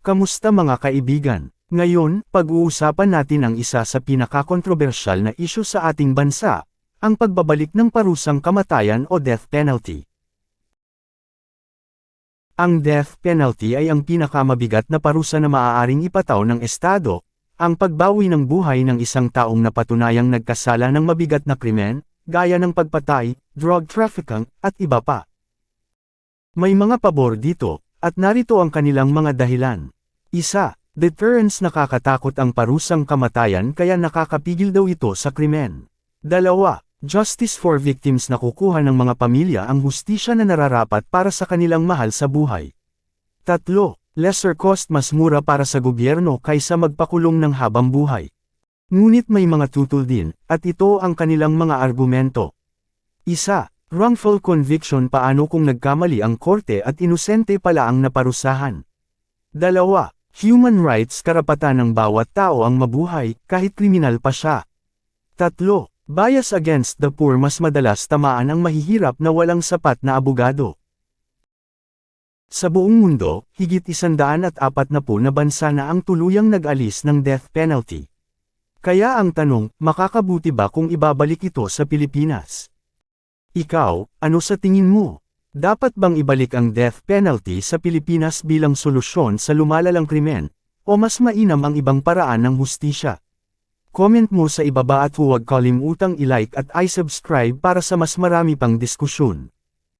Kamusta mga kaibigan? Ngayon, pag-uusapan natin ang isa sa pinakakontrobersyal na isyu sa ating bansa, ang pagbabalik ng parusang kamatayan o death penalty. Ang death penalty ay ang pinakamabigat na parusa na maaaring ipataw ng Estado, ang pagbawi ng buhay ng isang taong napatunayang nagkasala ng mabigat na krimen, gaya ng pagpatay, drug trafficking, at iba pa. May mga pabor dito, at narito ang kanilang mga dahilan. Isa, deterrence nakakatakot ang parusang kamatayan kaya nakakapigil daw ito sa krimen. Dalawa, justice for victims na kukuha ng mga pamilya ang hustisya na nararapat para sa kanilang mahal sa buhay. Tatlo, lesser cost mas mura para sa gobyerno kaysa magpakulong ng habang buhay. Ngunit may mga tutol din, at ito ang kanilang mga argumento. Isa, wrongful conviction paano kung nagkamali ang korte at inosente pala ang naparusahan. Dalawa, human rights karapatan ng bawat tao ang mabuhay, kahit kriminal pa siya. Tatlo, bias against the poor mas madalas tamaan ang mahihirap na walang sapat na abogado. Sa buong mundo, higit isandaan at apat na po na bansa na ang tuluyang nag-alis ng death penalty. Kaya ang tanong, makakabuti ba kung ibabalik ito sa Pilipinas? Ikaw, ano sa tingin mo? Dapat bang ibalik ang death penalty sa Pilipinas bilang solusyon sa lumalalang krimen, o mas mainam ang ibang paraan ng hustisya? Comment mo sa ibaba at huwag kalimutang i-like at i-subscribe para sa mas marami pang diskusyon.